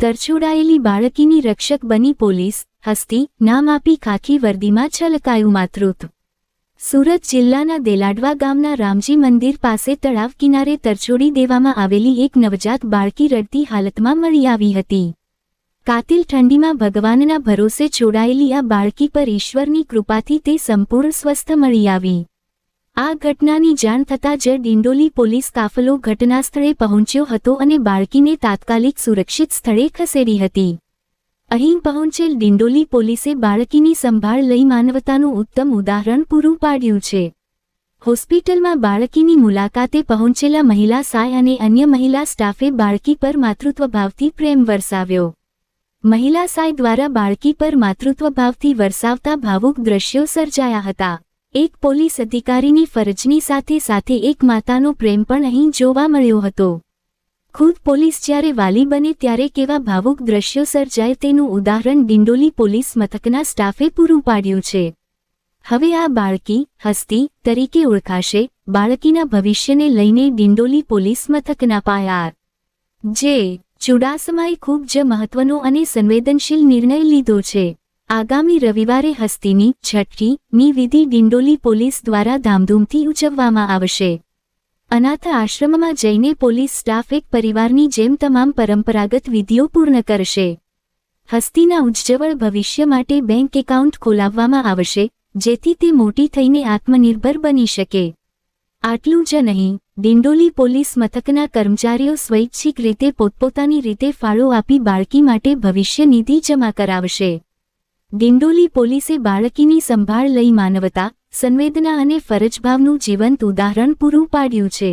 તરછોડાયેલી બાળકીની રક્ષક બની પોલીસ, હસ્તી નામ આપી ખાખી વર્દીમાં છલકાયું માતૃત્વ. સુરત જિલ્લાના દેલાડવા ગામના રામજી મંદિર પાસે તળાવ કિનારે તરછોડી દેવામાં આવેલી એક નવજાત બાળકી રડતી હાલતમાં મળી આવી હતી. કાતિલ ઠંડીમાં ભગવાનના ભરોસે છોડાયેલી આ બાળકી પર ઈશ્વરની કૃપાથી તે સંપૂર્ણ સ્વસ્થ મળી આવી. આ ઘટનાની જાણ થતાં જ ડિંડોલી પોલીસ કાફલો ઘટનાસ્થળે પહોંચ્યો હતો અને બાળકીને તાત્કાલિક સુરક્ષિત સ્થળે ખસેડી હતી. અહીં પહોંચેલ ડિંડોલી પોલીસે બાળકીની સંભાળ લઈ માનવતાનું ઉત્તમ ઉદાહરણ પૂરું પાડ્યું છે. હોસ્પિટલમાં બાળકીની મુલાકાતે પહોંચેલા મહિલા સાય અને અન્ય મહિલા સ્ટાફે બાળકી પર માતૃત્વભાવથી પ્રેમ વરસાવ્યો. મહિલા સાય દ્વારા બાળકી પર માતૃત્વભાવથી વરસાવતા ભાવુક દ્રશ્યો સર્જાયા હતા. એક પોલીસ અધિકારીની ફરજની સાથે સાથે એક માતાનો પ્રેમ પણ અહીં જોવા મળ્યો હતો. ખુદ પોલીસ જ્યારે વાલી બને ત્યારે કેવા ભાવુક દ્રશ્યો સર્જાય તેનું ઉદાહરણ ડિંડોલી પોલીસ મથકના સ્ટાફે પૂરું પાડ્યું છે. હવે આ બાળકી, હસ્તી, તરીકે ઓળખાશે, બાળકીના ભવિષ્યને લઈને ડિંડોલી પોલીસ મથકના પાયાર જે ચુડાસમાએ ખૂબ જ મહત્વનો અને સંવેદનશીલ નિર્ણય લીધો છે. આગામી રવિવારે હસ્તીની છઠ્ઠી ની વિધિ ડિંડોલી પોલીસ દ્વારા ધામધૂમથી ઉજવવામાં આવશે. અનાથ આશ્રમમાં જઈને પોલીસ સ્ટાફ એક પરિવારની જેમ તમામ પરંપરાગત વિધિઓ પૂર્ણ કરશે. હસ્તીના ઉજ્જવળ ભવિષ્ય માટે બેંક એકાઉન્ટ ખોલાવવામાં આવશે, જેથી તે મોટી થઈને આત્મનિર્ભર બની શકે. આટલું જ નહીં, ડિંડોલી પોલીસ મથકના કર્મચારીઓ સ્વૈચ્છિક રીતે પોતપોતાની રીતે ફાળો આપી બાળકી માટે ભવિષ્ય નિધિ જમા કરાવશે. ડિંડોલી પોલીસે બાળકીની સંભાળ લઈ માનવતા સંવેદના અને ફરજભાવનું જીવંત ઉદાહરણ પૂરું પાડ્યું છે.